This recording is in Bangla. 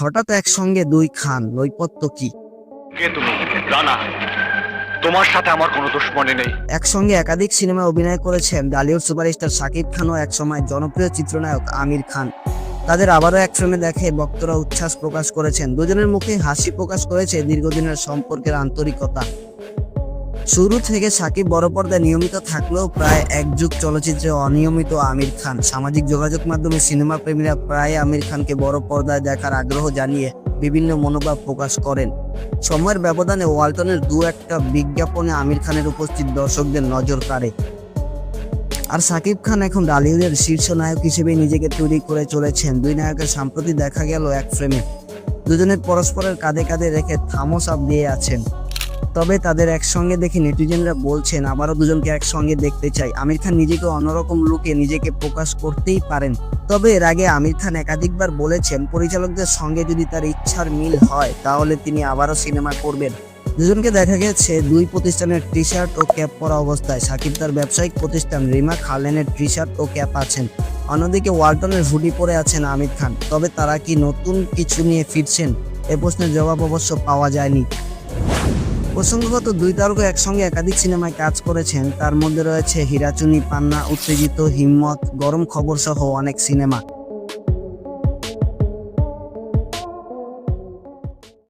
হঠাৎ একসঙ্গে দুই খান নৈপত্য কি? কে তুমি? রানা তোমার সাথে আমার কোনো দুশ্মনী নেই। একসঙ্গে একাধিক সিনেমায় অভিনয় করেছেন ডালিউড সুপারস্টার শাকিব খান ও একসময় জনপ্রিয় চিত্রনায়ক আমির খান। তাদের আবারও এক ফ্রেমে দেখে ভক্তরা উচ্ছ্বাস প্রকাশ করেছেন। দুজনের মুখে হাসি প্রকাশ করেছে দীর্ঘদিনের সম্পর্কের আন্তরিকতা। শুরু থেকে সাকিব বড় পর্দায় নিয়মিত থাকলেও প্রায় এক যুগ চলচ্চিত্রে অনিয়মিত আমির খান। সামাজিক যোগাযোগ মাধ্যমে সিনেমা প্রেমীরা প্রায় আমির খানকে বড় পর্দায় দেখার আগ্রহ জানিয়ে বিভিন্ন মনোভাব প্রকাশ করেন। সময়ের ব্যবধানে ওয়ালটনের দু একটা বিজ্ঞাপনে আমির খানের উপস্থিত দর্শকদের নজর কাড়ে। আর সাকিব খান এখন ডালিউডের শীর্ষ নায়ক হিসেবে নিজেকে তৈরি করে চলেছেন। দুই নায়কের সম্প্রতি দেখা গেল এক ফ্রেমে। দুজনের পরস্পরের কাঁধে কাঁধে রেখে থামস আপ দিয়ে আছেন। তবে তাদের একসঙ্গে দেখে নেটিজেনরা বলছেন আবারও দুজনকে একসঙ্গে দেখতে চাই। আমির খান নিজেকে অন্যরকম লুকে নিজেকে প্রকাশ করতেই পারেন। তবে এর আগে আমির খান একাধিকবার বলেছেন, পরিচালকদের সঙ্গে যদি তার ইচ্ছার মিল হয়, তাহলে তিনি আবারও সিনেমা করবেন। দুজনকে দেখা গেছে, দুই প্রতিষ্ঠানের টি শার্ট ও ক্যাপ পরা অবস্থায়। সাকিব তার ব্যবসায়িক প্রতিষ্ঠান রিমা খালেনের টি শার্ট ও ক্যাপ আছেন। অন্যদিকে ওয়ালটনের হুডি পরে আছেন আমির খান। তবে তারা কি নতুন কিছু নিয়ে ফিরছেন? এ প্রশ্নের জবাব অবশ্য পাওয়া যায়নি। প্রসঙ্গগত দুই তারকা একসঙ্গে একাধিক সিনেমায় কাজ করেছেন। তার মধ্যে রয়েছে হীরাচুনি, পান্না, উত্তেজিত, হিম্মত, গরম খবর সহ অনেক সিনেমা।